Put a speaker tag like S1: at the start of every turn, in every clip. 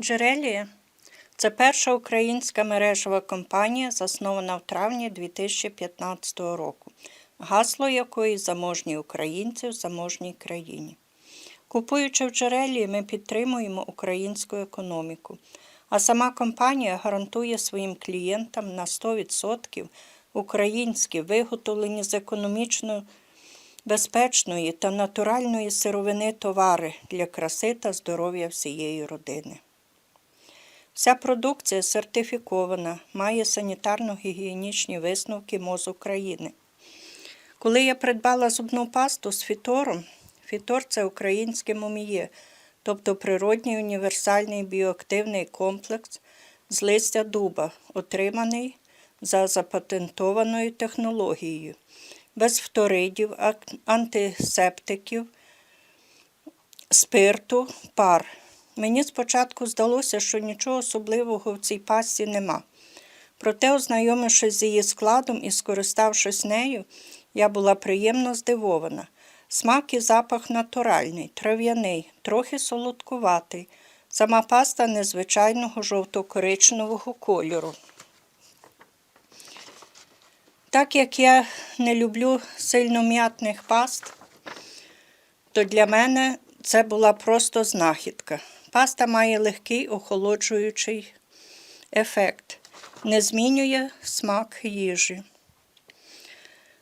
S1: Джерелія це перша українська мережева компанія, заснована в травні 2015 року, гасло якої заможні українці в заможній країні. Купуючи в джерелі, ми підтримуємо українську економіку, а сама компанія гарантує своїм клієнтам на 100% українські, виготовлені з економічно безпечної та натуральної сировини товари для краси та здоров'я всієї родини. Вся продукція сертифікована, має санітарно-гігієнічні висновки МОЗ України. Коли я придбала зубну пасту з фітором, фітор це українське муміє, тобто природній універсальний біоактивний комплекс з листя дуба, отриманий за запатентованою технологією, без фторидів, антисептиків, спирту, пар. Мені спочатку здалося, що нічого особливого в цій пасті нема. Проте, ознайомившись з її складом і скориставшись нею, я була приємно здивована. Смак і запах натуральний, трав'яний, трохи солодкуватий. Сама паста незвичайного жовто-коричневого кольору. Так як я не люблю сильно м'ятних паст, то для мене це була просто знахідка. Паста має легкий охолоджуючий ефект, не змінює смак їжі.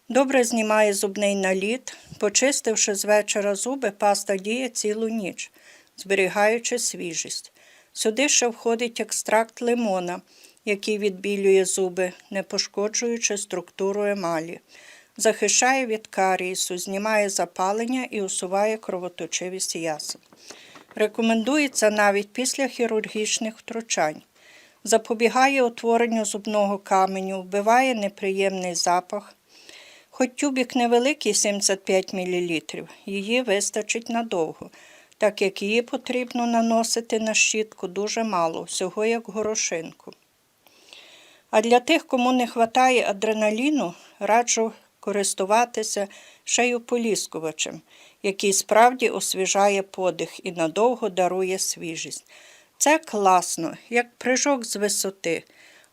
S1: Добре знімає зубний наліт. Почистивши з вечора зуби, паста діє цілу ніч, зберігаючи свіжість. Сюди ще входить екстракт лимона, який відбілює зуби, не пошкоджуючи структуру емалі. Захищає від карієсу, знімає запалення і усуває кровоточивість ясен. Рекомендується навіть після хірургічних втручань. Запобігає утворенню зубного каменю, вбиває неприємний запах. Хоч тюбік невеликий 75 мл, її вистачить надовго, так як її потрібно наносити на щітку дуже мало, всього як горошинку. А для тих, кому не вистачає адреналіну, раджу користуватися шеюполіскувачем, який справді освіжає подих і надовго дарує свіжість. Це класно, як прыжок з висоти.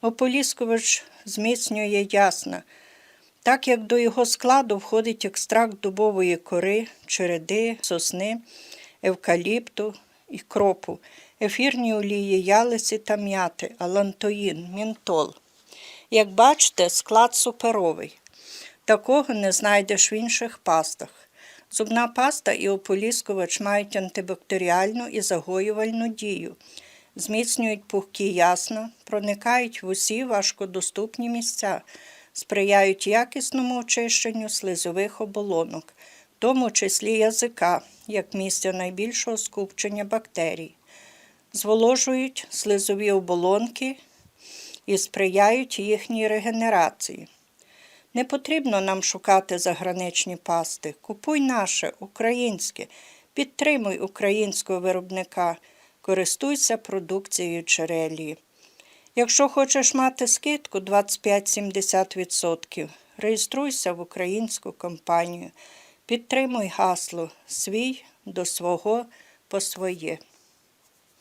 S1: Ополіскувач зміцнює ясна, так як до його складу входить екстракт дубової кори, череди, сосни, евкаліпту і кропу, ефірні олії ялиці та м'яти, алантоїн, мінтол. Як бачите, склад суперовий. Такого не знайдеш в інших пастах. Зубна паста і ополіскувач мають антибактеріальну і загоювальну дію, зміцнюють пухкі ясна, проникають в усі важкодоступні місця, сприяють якісному очищенню слизових оболонок, в тому числі язика, як місця найбільшого скупчення бактерій, зволожують слизові оболонки і сприяють їхній регенерації. Не потрібно нам шукати заграничні пасти. Купуй наше, українське, підтримуй українського виробника, користуйся продукцією Черелії. Якщо хочеш мати скидку 25-70%, реєструйся в українську компанію, підтримуй гасло свій до свого по своє.